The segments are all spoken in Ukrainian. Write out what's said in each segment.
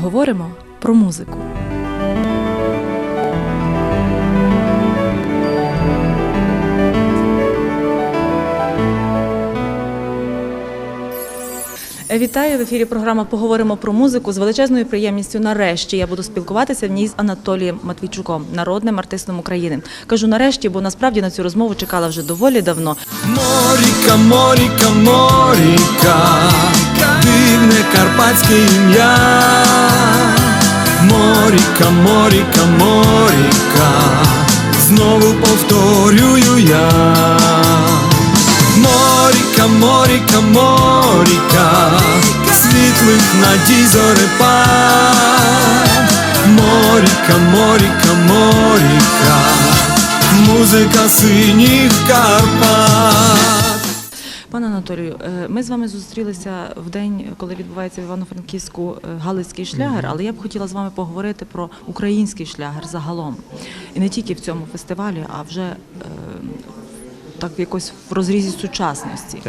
Поговоримо про музику. Вітаю в ефірі. Програма Поговоримо про музику з величезною приємністю. Нарешті я буду спілкуватися в ній з Анатолієм Матвійчуком, народним артистом України. Кажу нарешті, бо насправді на цю розмову чекала вже доволі давно. Моріка, Моріка, Моріка, дивне карпатське ім'я. Моріка, Моріка, Моріка, знову повторюю я. Моріка, Моріка, Моріка, світлих надій зорепа. Моріка, Моріка, Моріка, музика синіх Карпат. Пане Анатолію, е, ми з вами зустрілися в день, коли відбувається в Івано-Франківську е, Галицький шлягер, але я б хотіла з вами поговорити про український шлягер загалом. І не тільки в цьому фестивалі, а вже е, так якось в розрізі сучасності.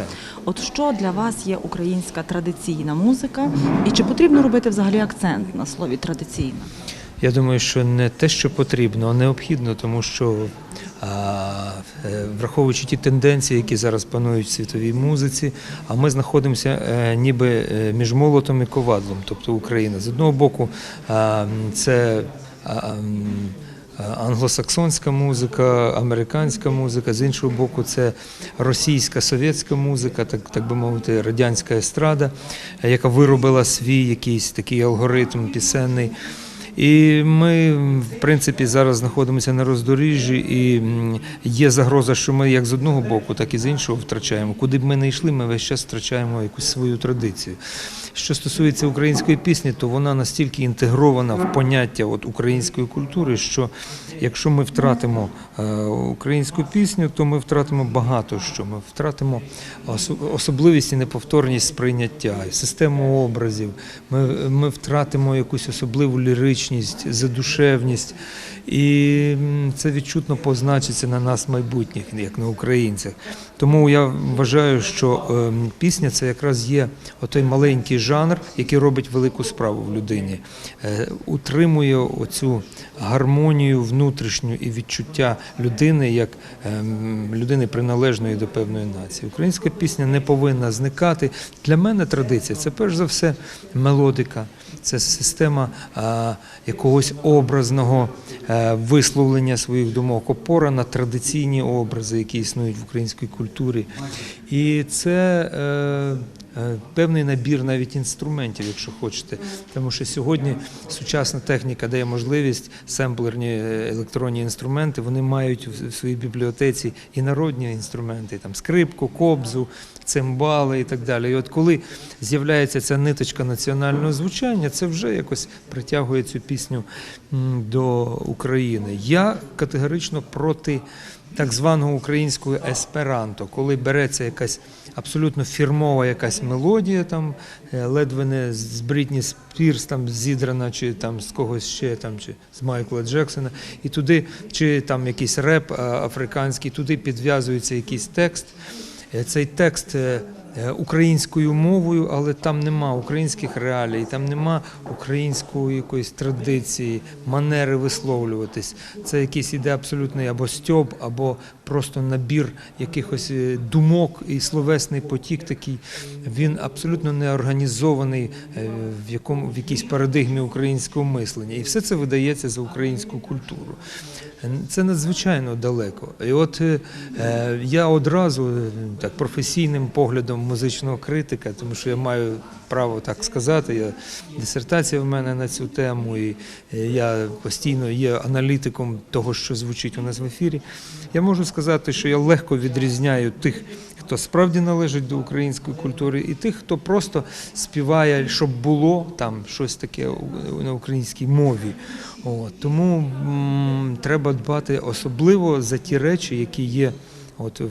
От що для вас є українська традиційна музика, і чи потрібно робити взагалі акцент на слові традиційна? Я думаю, що не те, що потрібно, а необхідно, тому що а, е, враховуючи ті тенденції, які зараз панують в світовій музиці, а ми знаходимося е, ніби е, між молотом і ковадлом, тобто Україна. З одного боку, а, це а, англосаксонська музика, американська музика, з іншого боку, це російська совєтська музика, так, так би мовити, радянська естрада, яка виробила свій якийсь такий алгоритм пісенний. І ми, в принципі, зараз знаходимося на роздоріжжі, і є загроза, що ми як з одного боку, так і з іншого втрачаємо. Куди б ми не йшли, ми весь час втрачаємо якусь свою традицію. Що стосується української пісні, то вона настільки інтегрована в поняття от, української культури, що якщо ми втратимо е, українську пісню, то ми втратимо багато що. Ми втратимо особливість і неповторність сприйняття, систему образів. Ми, ми втратимо якусь особливу ліричність, задушевність. І це відчутно позначиться на нас майбутніх, як на українцях. Тому я вважаю, що ем, пісня це якраз є отой маленький жанр, який робить велику справу в людині, Е, утримує оцю гармонію внутрішню і відчуття людини як ем, людини приналежної до певної нації. Українська пісня не повинна зникати. Для мене традиція це перш за все мелодика, це система якогось образного е, висловлення своїх думок, опора на традиційні образи, які існують в українській культурі. І це е, певний набір навіть інструментів, якщо хочете. Тому що сьогодні сучасна техніка дає можливість семплерні е, електронні інструменти, вони мають в своїй бібліотеці і народні інструменти, там скрипку, кобзу, цимбали і так далі. І от коли з'являється ця ниточка національного звучання, це вже якось притягує цю пісню до України. Я категорично проти так званого українського есперанто, коли береться якась абсолютно фірмова якась мелодія, там е, ледве не з Брітні Спірс там зідрана, чи там з когось ще там, чи з Майкла Джексона, і туди, чи там якийсь реп африканський, туди підв'язується якийсь текст. Е, Цей текст е, е, українською мовою, але там нема українських реалій, там нема української якоїсь традиції, манери висловлюватись. Це якийсь іде абсолютний або стьоб, або просто набір якихось е, думок і словесний потік такий. Він абсолютно не організований е, в якому в якійсь парадигмі українського мислення. І все це видається за українську культуру. Це надзвичайно далеко. І от е, я одразу так професійним поглядом музичного критика, тому що я маю право так сказати. Я дисертація в мене на цю тему, і я постійно є аналітиком того, що звучить у нас в ефірі. Я можу сказати, що я легко відрізняю тих, хто справді належить до української культури, і тих, хто просто співає, щоб було там щось таке на українській мові. От, тому м, треба дбати особливо за ті речі, які є от, в,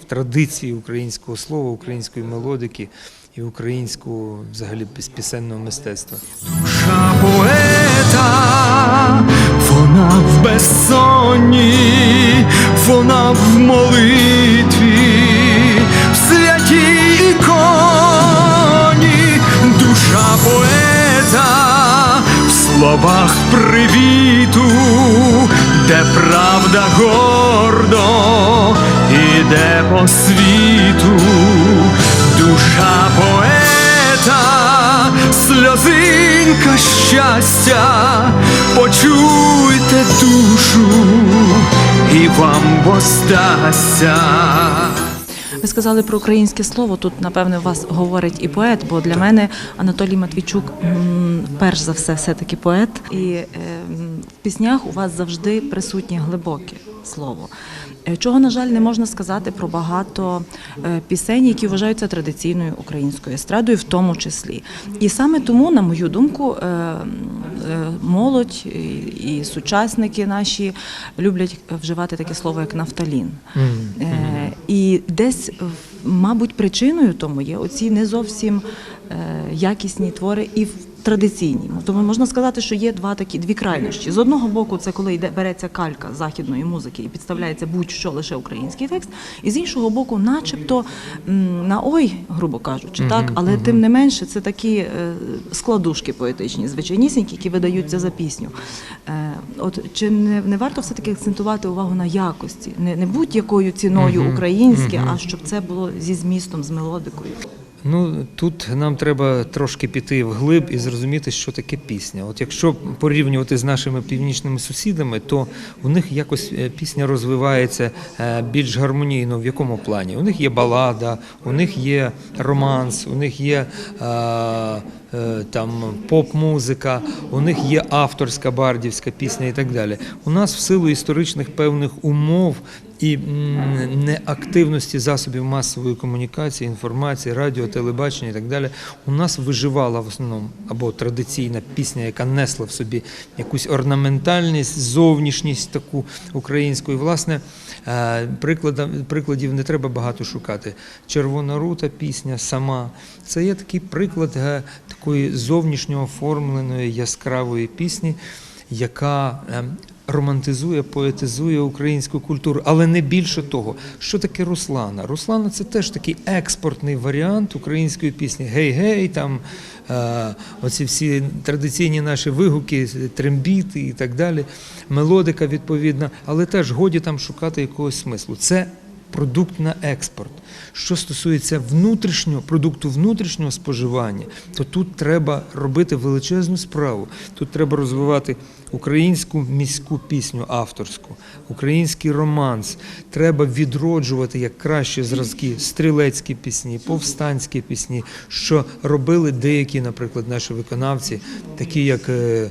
в традиції українського слова, української мелодики і українського взагалі пісенного мистецтва. Привіту, де правда гордо іде по світу, душа поета, сльозинка щастя, почуйте душу, і вам воздасться. Ви сказали про українське слово. Тут, напевне, вас говорить і поет, бо для мене Анатолій Матвійчук перш за все все-таки поет. І е, в піснях у вас завжди присутнє глибоке слово. Е, Чого, на жаль, не можна сказати про багато е, пісень, які вважаються традиційною українською естрадою, в тому числі. І саме тому, на мою думку, молодь і, і сучасники наші люблять вживати таке слово, як нафталін. Е, І десь, мабуть, причиною тому є оці не зовсім е, якісні твори. І в традиційні. Тому можна сказати, що є два такі дві крайнощі. З одного боку, це коли йде береться калька західної музики і підставляється будь-що лише український текст, і з іншого боку, начебто на ой, грубо кажучи, так, але тим не менше, це такі е, складушки поетичні, звичайнісінькі, які видаються за пісню. Е, От чи не, не варто все таки акцентувати увагу на якості, не, не будь-якою ціною українське, а щоб це було зі змістом, з мелодикою. Ну тут нам треба трошки піти вглиб і зрозуміти, що таке пісня. От якщо порівнювати з нашими північними сусідами, то у них якось е, пісня розвивається е, більш гармонійно. В якому плані? У них є балада, у них є романс, у них є е, там поп-музика, у них є авторська бардівська пісня і так далі. У нас в силу історичних певних умов і неактивності засобів масової комунікації, інформації, радіо, телебачення і так далі, у нас виживала в основному або традиційна пісня, яка несла в собі якусь орнаментальність, зовнішність таку українську. І, власне, е, прикладів не треба багато шукати. Червона рута пісня сама. Це є такий приклад е, такої зовнішньо оформленої яскравої пісні, яка е, романтизує, поетизує українську культуру, але не більше того. Що таке Руслана? Руслана це теж такий експортний варіант української пісні. Гей-гей, там е, оці всі традиційні наші вигуки, трембіти і так далі, мелодика відповідна, але теж годі там шукати якогось смислу. Це продукт на експорт. Що стосується внутрішнього продукту внутрішнього споживання, то тут треба робити величезну справу. Тут треба розвивати українську міську пісню авторську, український романс. Треба відроджувати як кращі зразки стрілецькі пісні, повстанські пісні, що робили деякі, наприклад, наші виконавці, такі як е, е,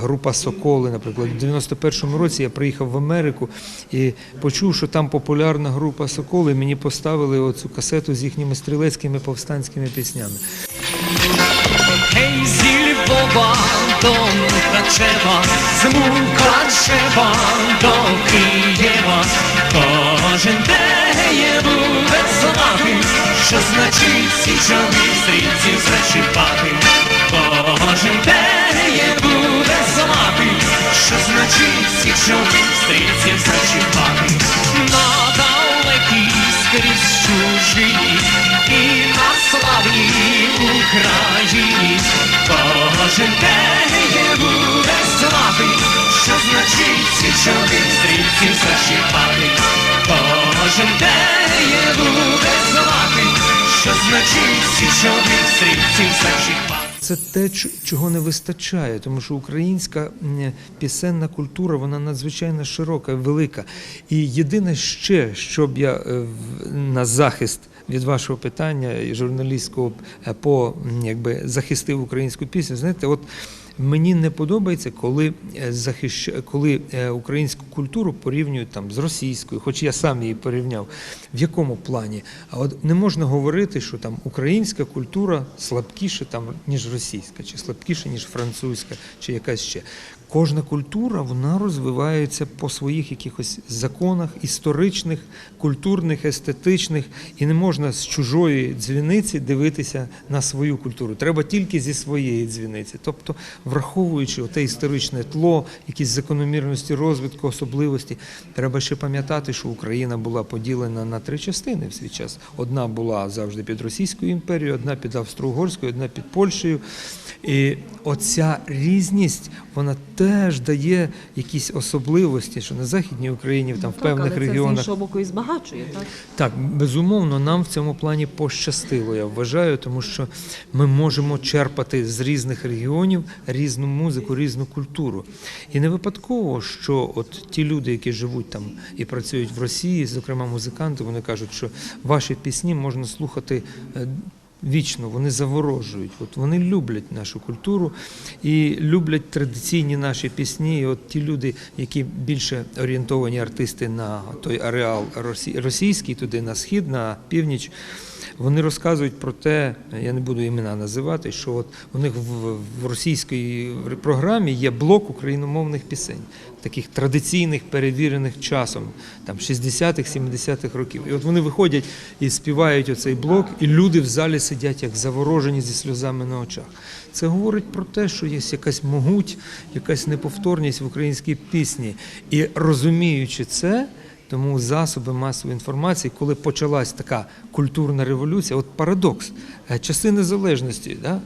група Соколи. Наприклад, у 91-му році я приїхав в Америку і почув, що там популярна група Соколи. Мені поставили оцю касету з їхніми стрілецькими повстанськими піснями. Hej, zilj Boba do Mukaczewa, z Mukaczewa do Києва. Кожен деє буде знати, що значить січових стрільців зачіпати. Кожен деє буде знати, що значить січових стрільців зачіпати. На далекій скрізь чужині і на славній Україні. Кожен деє буде знати, що значить січових стрільців зачіпати. Кожен деє буде знати, що значить січових стрільців зачіпати. Це те, чого не вистачає, тому що українська пісенна культура вона надзвичайно широка, велика. І єдине ще, щоб я е, на захист від вашого питання журналістського е, по якби захистив українську пісню. Знаєте, от мені не подобається, коли е, захищ... коли е, українську культуру порівнюють там з російською, хоч я сам її порівняв. В якому плані? А от не можна говорити, що там українська культура слабкіша там ніж російська, чи слабкіша ніж французька, чи якась ще. Кожна культура вона розвивається по своїх якихось законах історичних, культурних, естетичних, і не можна з чужої дзвіниці дивитися на свою культуру. Треба тільки зі своєї дзвіниці. Тобто, враховуючи те історичне тло, якісь закономірності розвитку, особливості, треба ще пам'ятати, що Україна була поділена на три частини в свій час. Одна була завжди під Російською імперією, одна під Австро-Угорською, одна під Польщею. І оця різність вона теж дає якісь особливості, що на Західній Україні, там в певних але це з регіонах. іншого боку і збагачує, так? Так, безумовно, нам в цьому плані пощастило, я вважаю, тому що ми можемо черпати з різних регіонів різну музику, різну культуру. І не випадково, що от ті люди, які живуть там і працюють в Росії, зокрема музиканти, вони кажуть, що ваші пісні можна слухати. Вічно вони заворожують. От вони люблять нашу культуру і люблять традиційні наші пісні. І от ті люди, які більше орієнтовані артисти на той ареал російський, туди на схід, на північ. Вони розказують про те, я не буду імена називати, що от у них в, російській програмі є блок україномовних пісень, таких традиційних, перевірених часом, там 60-х, 70-х років. І от вони виходять і співають оцей блок, і люди в залі сидять як заворожені зі сльозами на очах. Це говорить про те, що є якась могуть, якась неповторність в українській пісні. І розуміючи це. Тому засоби масової інформації, коли почалась така культурна революція, от парадокс, е, часи незалежності, да?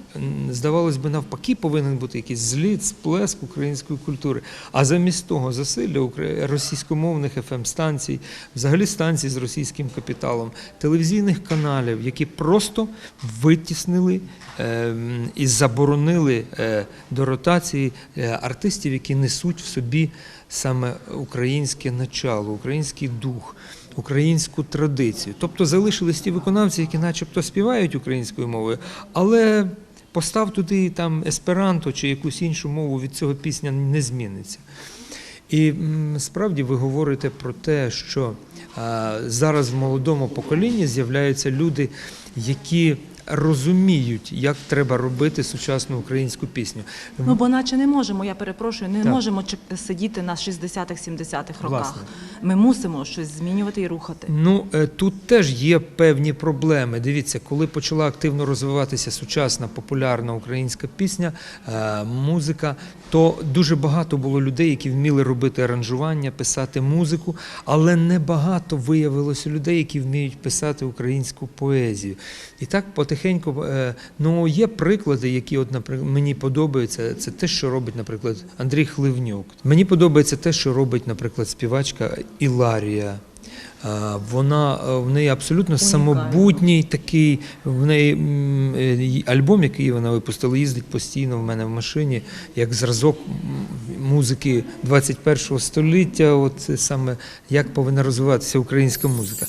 здавалось би, навпаки, повинен бути якийсь зліт, сплеск української культури. А замість того засилля російськомовних fm станцій взагалі станцій з російським капіталом, телевізійних каналів, які просто витіснили е, і заборонили е, до ротації артистів, які несуть в собі саме українське начало, український дух, українську традицію. Тобто залишились ті виконавці, які начебто співають українською мовою, але постав туди там есперанто чи якусь іншу мову, від цього пісня не зміниться. І справді ви говорите про те, що зараз в молодому поколінні з'являються люди, які розуміють, як треба робити сучасну українську пісню. Ну, бо наче не можемо, я перепрошую, не Так. можемо сидіти на 60-х, 70-х роках. Власне. Ми мусимо щось змінювати і рухати. Ну е, тут теж є певні проблеми. Дивіться, коли почала активно розвиватися сучасна популярна українська пісня, е, музика, то дуже багато було людей, які вміли робити аранжування, писати музику, але небагато виявилося людей, які вміють писати українську поезію. І так потихеньку е, ну є приклади, які, от, наприклад, мені подобаються. Це те, що робить, наприклад, Андрій Хливнюк. Мені подобається те, що робить, наприклад, співачка Іларія. Вона е, в неї абсолютно самобутній такий. В неї е, альбом, який вона випустила, їздить постійно в мене в машині, як зразок музики 21-го століття. От саме як повинна розвиватися українська музика.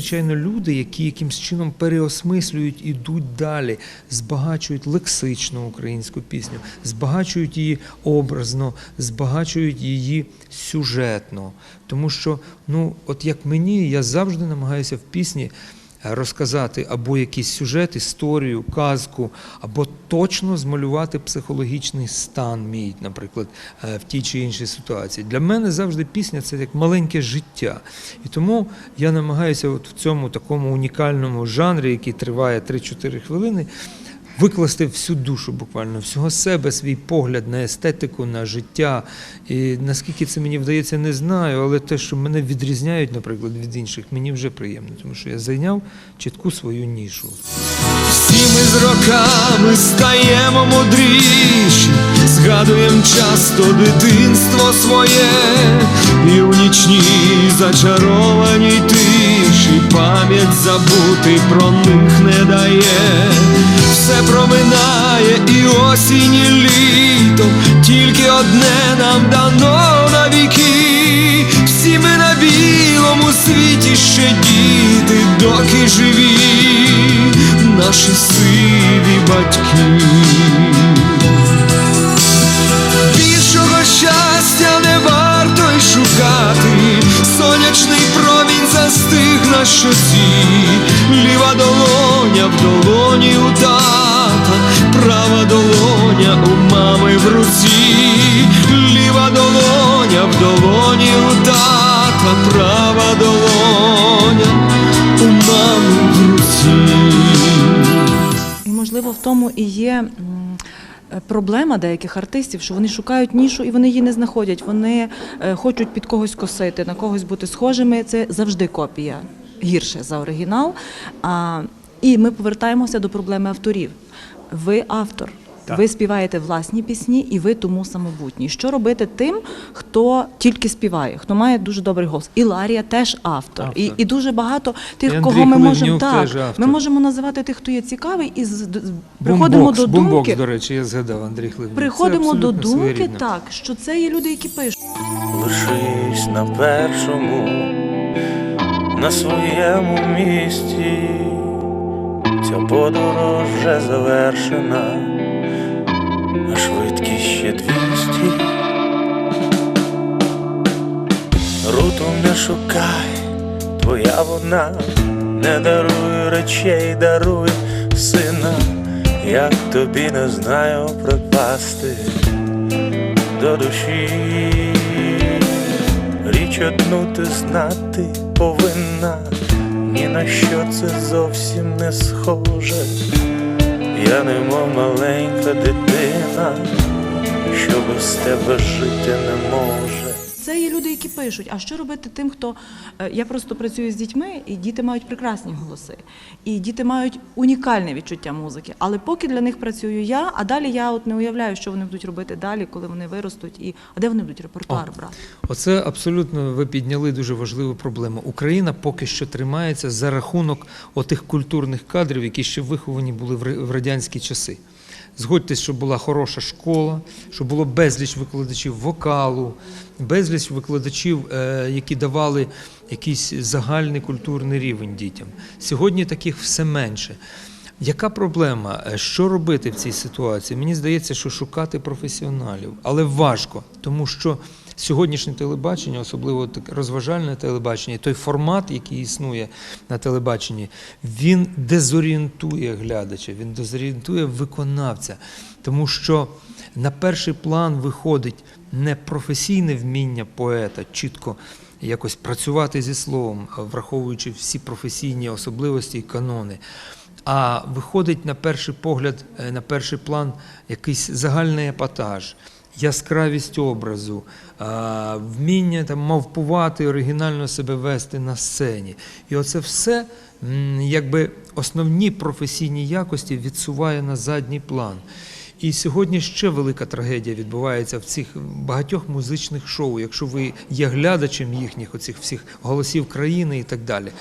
Звичайно, люди, які якимсь чином переосмислюють, ідуть далі, збагачують лексично українську пісню, збагачують її образно, збагачують її сюжетно. Тому що, ну, от як мені, я завжди намагаюся в пісні розказати або якийсь сюжет, історію, казку, або точно змалювати психологічний стан мій, наприклад, е, в тій чи іншій ситуації. Для мене завжди пісня це як маленьке життя. І тому я намагаюся от в цьому такому унікальному жанрі, який триває 3-4 хвилини, викласти всю душу буквально, всього себе, свій погляд на естетику, на життя. І наскільки це мені вдається, не знаю, але те, що мене відрізняють, наприклад, від інших, мені вже приємно, тому що я зайняв чітку свою нішу. Всі ми з роками стаємо мудріші, згадуєм часто дитинство своє, і у нічній зачарованій тиші пам'ять забути про них не дає. Все проминає і осінь, і літо, тільки одне нам дано навіки. Всі ми на білому світі ще діти, доки живі наші сиві батьки. Більшого щастя не варто й шукати, сонячний промінь застиг на щоці, ліва долоня в долоні у тата, права долоня у мами в руці, ліва долоня в долоні у тата, права долоня у мами в руці. І можливо в тому і є. Проблема деяких артистів, що вони шукають нішу і вони її не знаходять. Вони е, хочуть під когось косити, на когось бути схожими. Це завжди копія гірше за оригінал. А, і ми повертаємося до проблеми авторів. Ви автор. Так. Ви співаєте власні пісні, і ви тому самобутні. Що робити тим, хто тільки співає, хто має дуже добрий голос? І Ларія теж автор. Автор. І, і дуже багато тих, І кого ми можемо так. теж автор. Ми можемо називати тих, хто є цікавий, і з- з- приходимо Бумбокс, до думки. бумбокс, до речі, я згадав Андрій Хливнюк. Приходимо до думки, своєрідно. так що це є люди, які пишуть. лишись на першому, на своєму місці. Ця подорож вже завершена, а швидкість ще двісті. Руту не шукай, твоя вона, не даруй речей, даруй сина, як тобі не знаю припасти до душі. Річ одну ти знати повинна, ні на що це зовсім не схоже. Я немов маленька дитина, що без тебе жити не може. Це є люди, які пишуть. А що робити тим, хто е, я просто працюю з дітьми, і діти мають прекрасні голоси, і діти мають унікальне відчуття музики. Але поки для них працюю я, а далі я от не уявляю, що вони будуть робити далі, коли вони виростуть, і а де вони будуть репертуар брати. Оце абсолютно ви підняли дуже важливу проблему. Україна поки що тримається за рахунок отих культурних кадрів, які ще виховані були в радянські часи. Згодьтесь, щоб була хороша школа, щоб було безліч викладачів вокалу, безліч викладачів, е, які давали якийсь загальний культурний рівень дітям. Сьогодні таких все менше. Яка проблема? Е, Що робити в цій ситуації? Мені здається, що шукати професіоналів, але важко, тому що сьогоднішнє телебачення, особливо так розважальне телебачення, той формат, який існує на телебаченні, він дезорієнтує глядача, він дезорієнтує виконавця, тому що на перший план виходить не професійне вміння поета, чітко якось працювати зі словом, враховуючи всі професійні особливості і канони. А виходить на перший погляд, е, на перший план якийсь загальний епатаж, яскравість образу, вміння там мавпувати, оригінально себе вести на сцені. І оце все якби основні професійні якості відсуває на задній план. І сьогодні ще велика трагедія відбувається в цих багатьох музичних шоу, якщо ви є глядачем їхніх оцих всіх голосів країни і так далі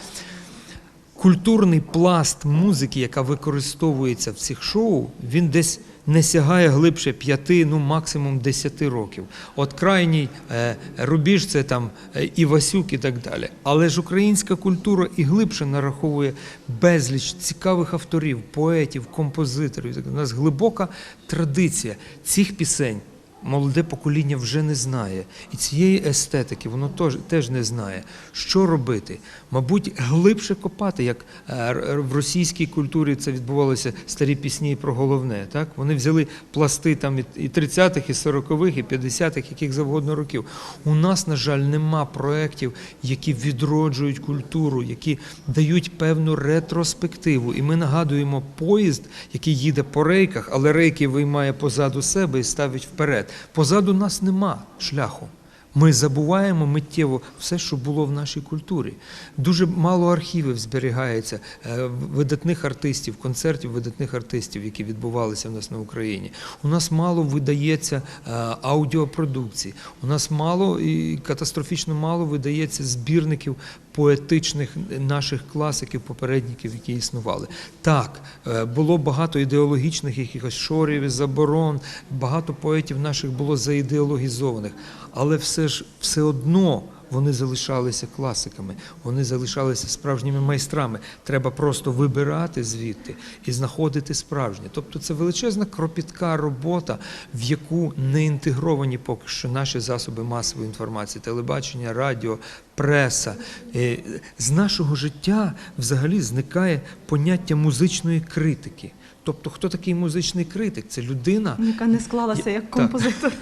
культурний пласт музики, яка використовується в цих шоу, він десь не сягає глибше п'яти, ну максимум десяти років. От крайній е, рубіж це там е, Івасюк і так далі. Але ж українська культура і глибше нараховує безліч цікавих авторів, поетів, композиторів. У нас глибока традиція цих пісень молоде покоління вже не знає. І цієї естетики воно теж, не знає. Що робити? Мабуть, глибше копати, як е, в російській культурі це відбувалося старі пісні про головне. Так? Вони взяли пласти там і 30-х, і 40-х, і 50-х, яких завгодно років. У нас, на жаль, нема проєктів, які відроджують культуру, які дають певну ретроспективу. І ми нагадуємо поїзд, який їде по рейках, але рейки виймає позаду себе і ставить вперед. Позаду нас нема шляху. Ми забуваємо миттєво все, що було в нашій культурі. Дуже мало архівів зберігається е, видатних артистів, концертів видатних артистів, які відбувалися в нас на Україні. У нас мало видається е, аудіопродукції. У нас мало і катастрофічно мало видається збірників поетичних наших класиків, попередників, які існували. Так, е, було багато ідеологічних якихось шорів заборон, багато поетів наших було заідеологізованих, але все ж все одно. Вони залишалися класиками, вони залишалися справжніми майстрами. Треба просто вибирати звідти і знаходити справжнє. Тобто це величезна кропітка робота, в яку не інтегровані поки що наші засоби масової інформації, телебачення, радіо, преса. Е, З нашого життя взагалі зникає поняття музичної критики. Тобто, хто такий музичний критик? Це людина, Яка не склалася як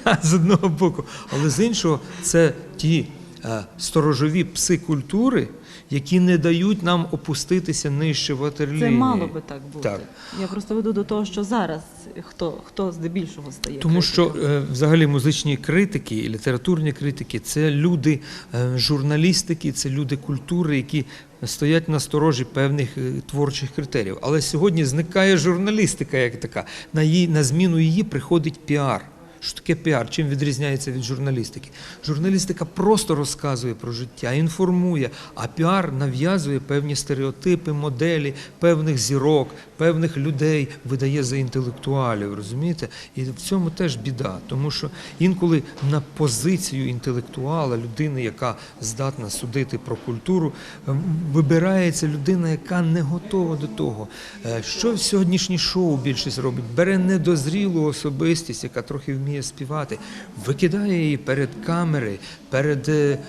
Так. з одного боку, але з іншого, це ті е, сторожові пси культури, які не дають нам опуститися нижче ватерлінії. Це мало би так бути. Так. Я просто веду до того, що зараз хто, хто здебільшого стає. Тому що е, взагалі музичні критики і літературні критики це люди е, журналістики, це люди культури, які стоять на сторожі певних е, творчих критеріїв. Але сьогодні зникає журналістика як така. На, її, на зміну її приходить піар. Що таке піар? Чим відрізняється від журналістики? Журналістика просто розказує про життя, інформує, а піар нав'язує певні стереотипи, моделі, певних зірок, певних людей, видає за інтелектуалів, розумієте? І в цьому теж біда, тому що інколи на позицію інтелектуала, людини, яка здатна судити про культуру, ем, вибирається людина, яка не готова до того. Е, Що сьогоднішнє шоу більшість робить? Бере недозрілу особистість, яка трохи вміє співати, викидає її перед камери, перед е,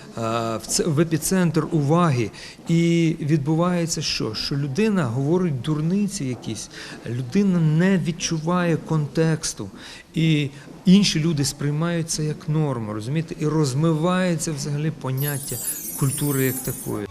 в епіцентр уваги. І відбувається що? Що людина говорить дурниці якісь, людина не відчуває контексту. І інші люди сприймають це як норму, розумієте? І розмивається взагалі поняття культури як такої.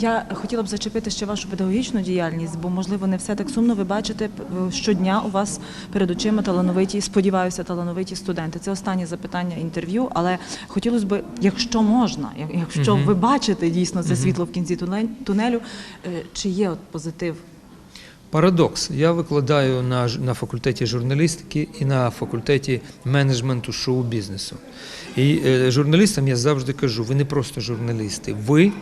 Я хотіла б зачепити ще вашу педагогічну діяльність, бо можливо не все так сумно. Ви бачите щодня у вас перед очима талановиті, сподіваюся, талановиті студенти. Це останнє запитання інтерв'ю, але хотілося б, якщо можна, якщо ви бачите дійсно це світло в кінці тунелю, е, чи є от позитив? Парадокс. Я викладаю на, на факультеті журналістики і на факультеті менеджменту шоу-бізнесу. І е, журналістам я завжди кажу: ви не просто журналісти, ви,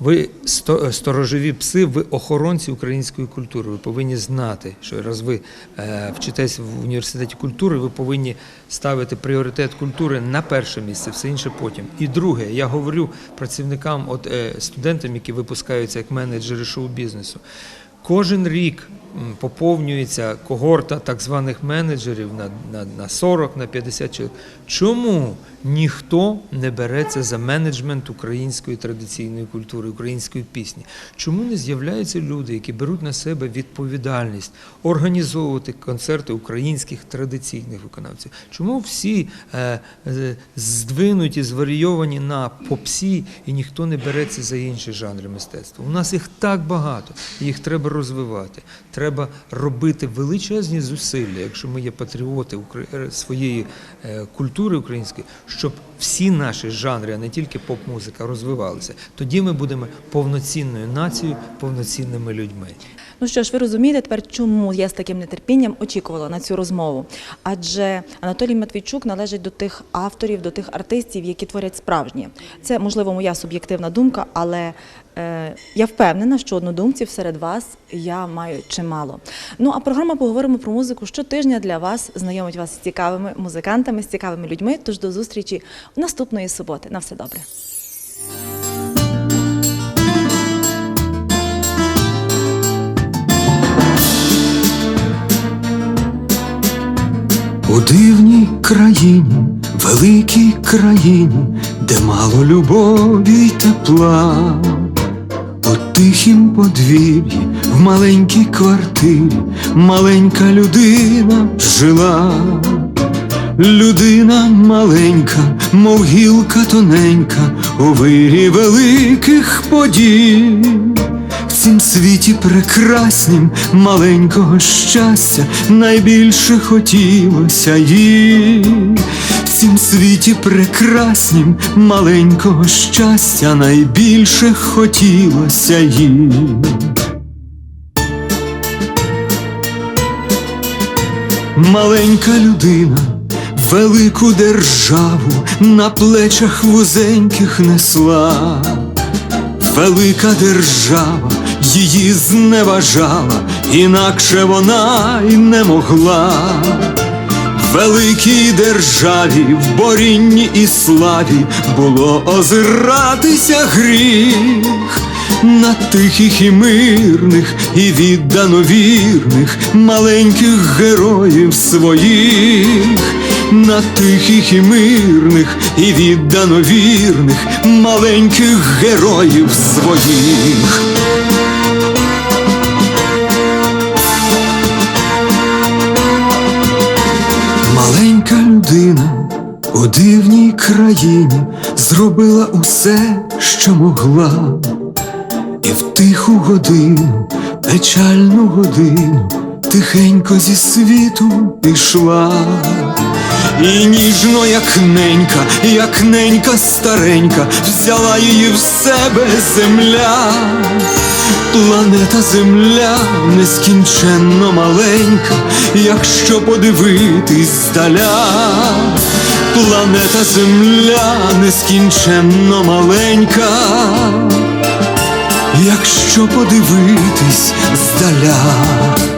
ви е, сторожові пси, ви охоронці української культури. Ви повинні знати, що раз ви е, вчитесь в університеті культури, ви повинні ставити пріоритет культури на перше місце, все інше потім. І друге, я говорю працівникам, от студентам, які випускаються як менеджери шоу-бізнесу. Кожен рік поповнюється когорта так званих менеджерів на, на, на 40, на 50 чоловік. Чому ніхто не береться за менеджмент української традиційної культури, української пісні? Чому не з'являються люди, які беруть на себе відповідальність організовувати концерти українських традиційних виконавців? Чому всі е, е, здвинуті, зварійовані на попсі, і ніхто не береться за інші жанри мистецтва? У нас їх так багато, їх треба розвивати. Треба робити величезні зусилля, якщо ми є патріоти е, своєї е, культури української, щоб всі наші жанри, а не тільки поп-музика, розвивалися. Тоді ми будемо повноцінною нацією, повноцінними людьми. Ну що ж, ви розумієте тепер, чому я з таким нетерпінням очікувала на цю розмову? Адже Анатолій Матвійчук належить до тих авторів, до тих артистів, які творять справжнє. Це можливо моя суб'єктивна думка, але я впевнена, що однодумців серед вас я маю чимало. Ну а програма поговоримо про музику щотижня для вас знайомить вас з цікавими музикантами, з цікавими людьми. Тож до зустрічі наступної суботи. На все добре. У дивній країні, великій країні, де мало любові й тепла, у тихім подвір'ї, в маленькій квартирі, маленька людина жила. Людина маленька, мов гілка тоненька, у вирі великих подій. В цім світі прекраснім маленького щастя найбільше хотілося їй. Цім світі прекраснім маленького щастя найбільше хотілося їй. Маленька людина велику державу на плечах вузеньких несла. Велика держава її зневажала, інакше вона й не могла. Великій державі в борінні і славі було озиратися гріх. На тихих і мирних і віддано вірних маленьких героїв своїх, на тихих і мирних і віддано вірних маленьких героїв своїх. Людина у дивній країні зробила усе, що могла, і в тиху годину, печальну годину, тихенько зі світу пішла. І ніжно, як ненька, як ненька старенька, взяла її в себе земля. Планета Земля нескінченно маленька, якщо подивитись здаля. Планета Земля нескінченно маленька, якщо подивитись здаля.